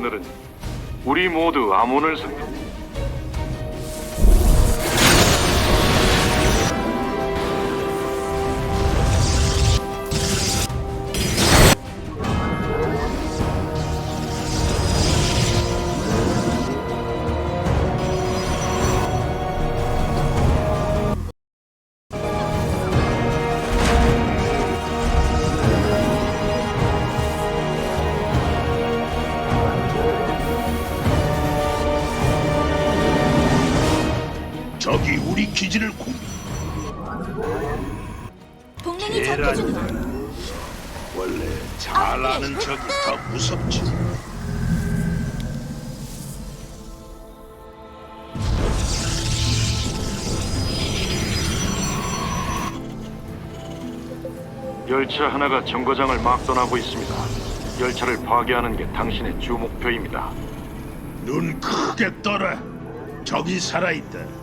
오늘은 우리 모두 아몬을 섬기. 열차 하나가 정거장을 막 떠나고 있습니다. 열차를 파괴하는 게 당신의 주 목표입니다. 눈 크게 떠라. 적이 살아있다.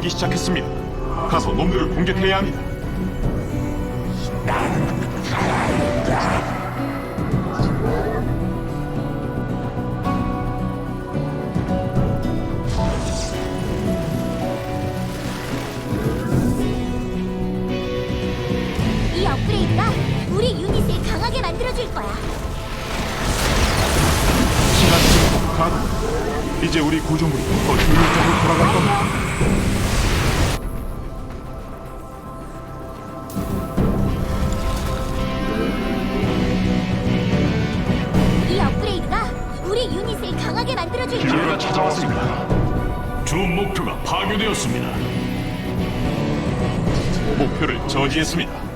하기 시작했습니다. 가서 놈들을 공격해야 합니다. 찾아왔습니다. 주 목표가 파괴되었습니다. 목표를 저지했습니다.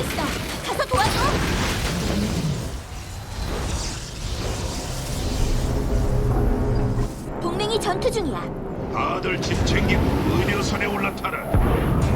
있어. 가서 도와줘. 동맹이 전투 중이야. 다들 짐 챙기고 의료선에 올라타라.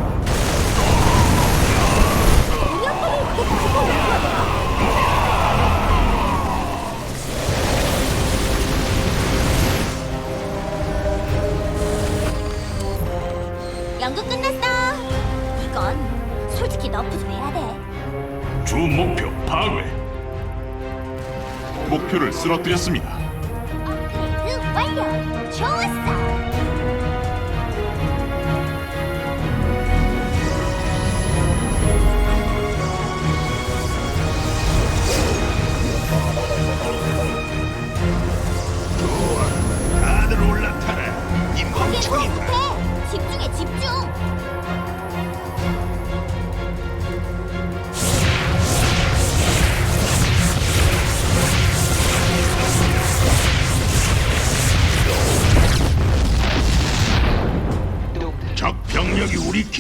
파괴. 목표를 쓰러뜨렸습니다.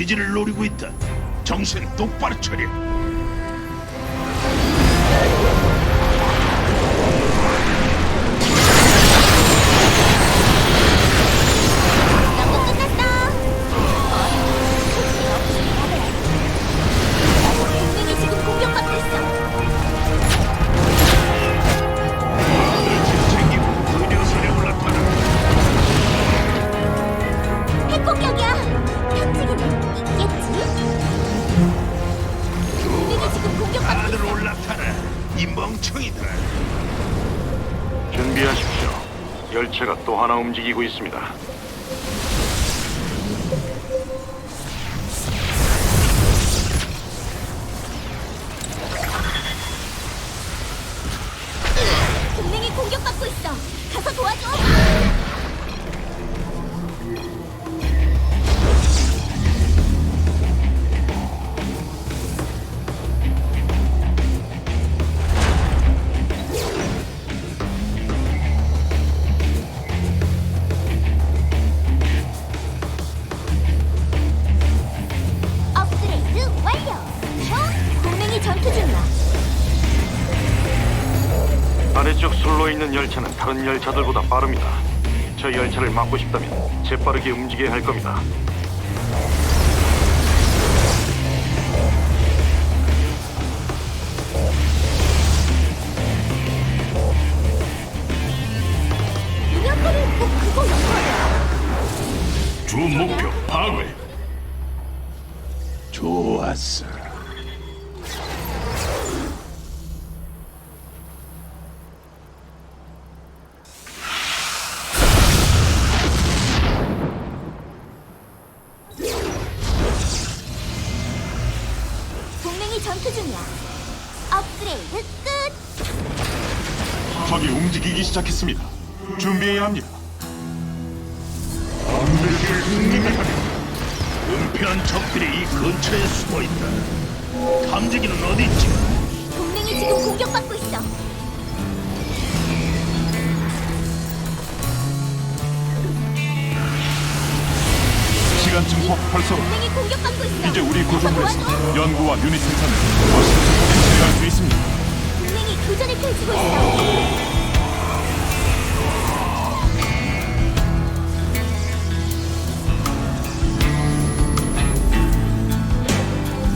기지를 노리고 있다. 정신 똑바로 차려. 이 멍청이들아. 준비하십시오. 열차가 또 하나 움직이고 있습니다. 다른 열차들보다 빠릅니다. 저 열차를 막고 싶다면 재빠르게 움직여야 할 겁니다. 전투 중이야. 업그레이드 끝. 적이 움직이기 시작했습니다. 준비해야 합니다. 은폐한 적들이 이 근처에 숨어 있다. 탐지기는 어디 있지? 동맹이 지금 공격받고 있어. 시간 증폭 활성. 동맹이 공격받고 있어. 이제 우리 구조물에서. 연구와 유닛 생산을 더 신속하게 진행할 수 있습니다. 동맹이 교전을 펼치고 있어.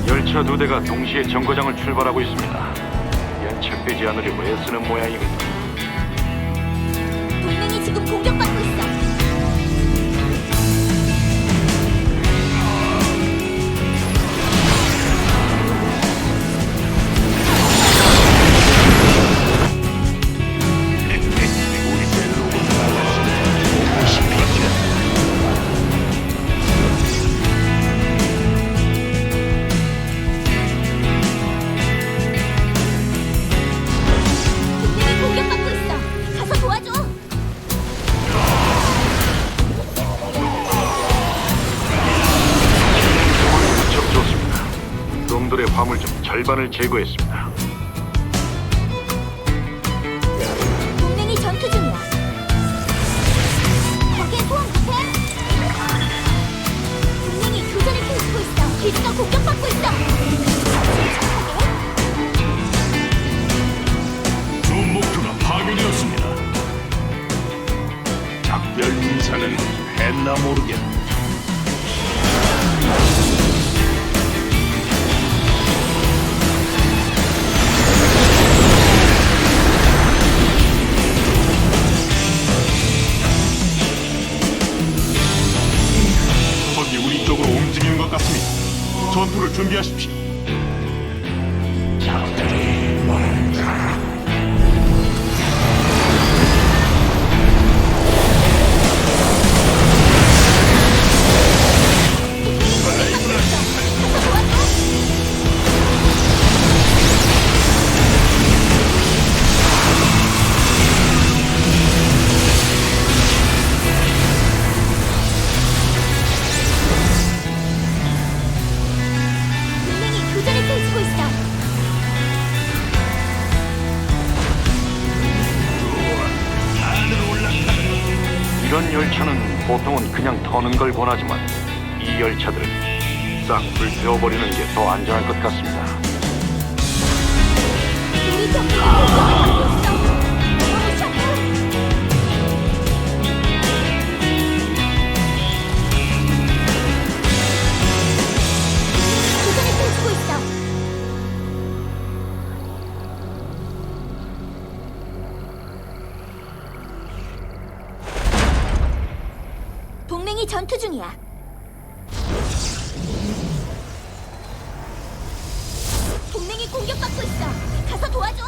열차 두 대가 동시에 정거장을 출발하고 있습니다. 연착되지 않으려고 애쓰는 모양입니다. 화물 중 절반을 제거했습니다. 동맹이 전투 중이야. 거기에 소환 못해? 동맹이 교전을 펼치고 있어. 기지가 공격받고 있어. 침착하게. 주 목표가 파괴되었습니다. 작별 인사는 했나 모르겠네. 준비하십시오. 이런 열차는 보통은 그냥 터는 걸 권하지만 이 열차들은 싹 불태워버리는 게 더 안전할 것 같습니다. 우리 동 동맹이 전투 중이야. 동맹이 공격받고 있어. 가서 도 도와줘.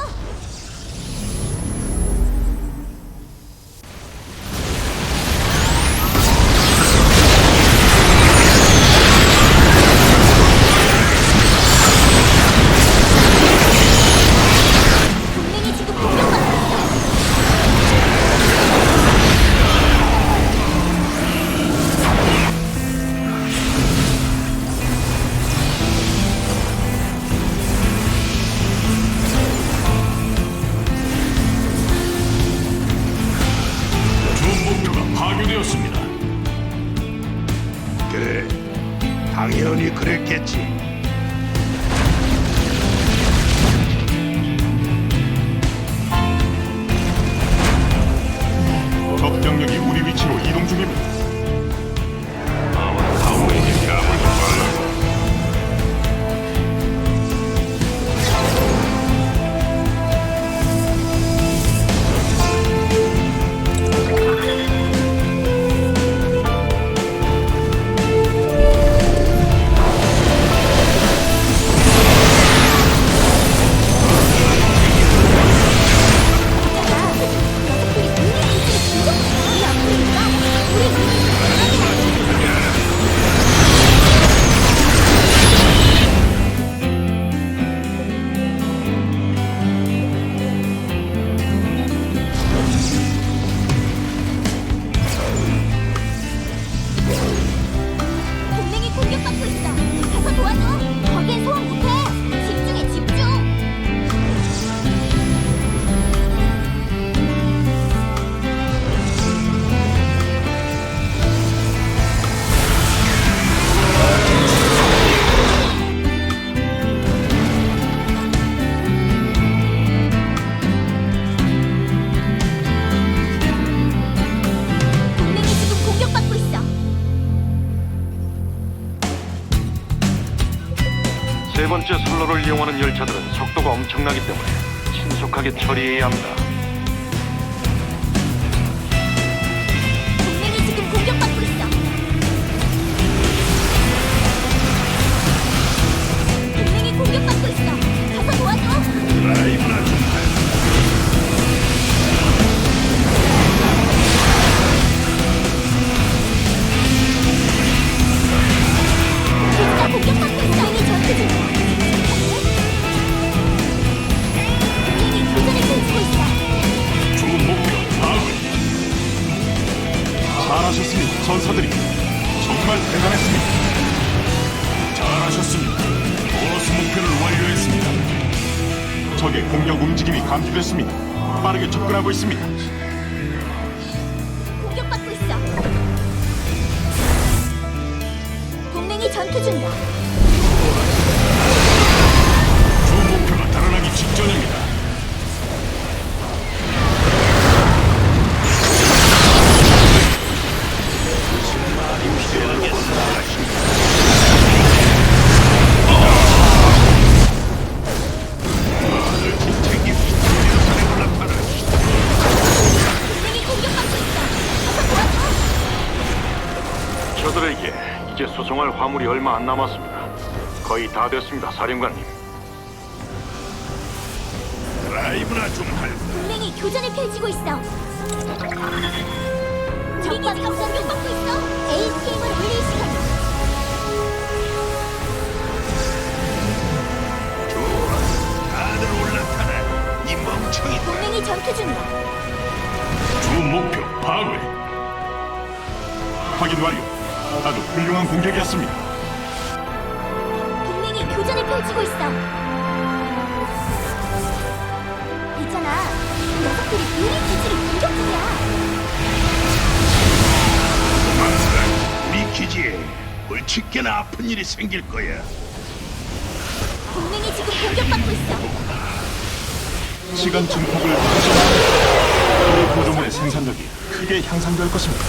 세 번째 선로를 이용하는 열차들은 속도가 엄청나기 때문에 신속하게 처리해야 합니다. 감지됐습니다. 빠르게 접근하고 있습니다. 공격받고 있어. 동맹이 전투 중이야. 저들에게 이제 수송할 화물이 얼마 안 남았습니다. 거의 다 됐습니다, 사령관님. 라이브나 좀 할. 동맹이 교전을 펼치고 있어. 적과 지금 공격받고 있어. ATM을 올릴 시간이야. 다들 올라타라. 이 멍청이. 동맹이 전투 중이야. 주 목표 파괴. 확인 완료. 아주 훌륭한 공격이었습니다. 동맹이 교전을 펼치고 있어. 있잖아. 녀석들이 우리 기지를 공격 중이야. 우리 기지에 골칫게나 아픈 일이 생길 거야. 동맹이 지금 공격받고 있어. 시간 증폭을 가져서 그 구조물의 생산력이 크게 향상될 것입니다.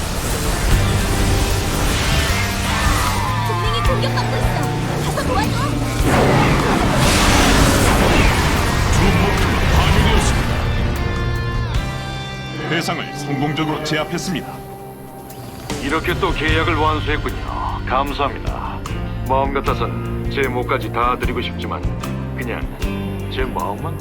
공격받고 있어. 가서 도와줘. 주 목표가 파괴되었습니다. 대상을 성공적으로 제압했습니다. 이렇게 또 계약을 완수했군요. 감사합니다. 마음 같아선 제 몫까지 다 드리고 싶지만 그냥 제 마음만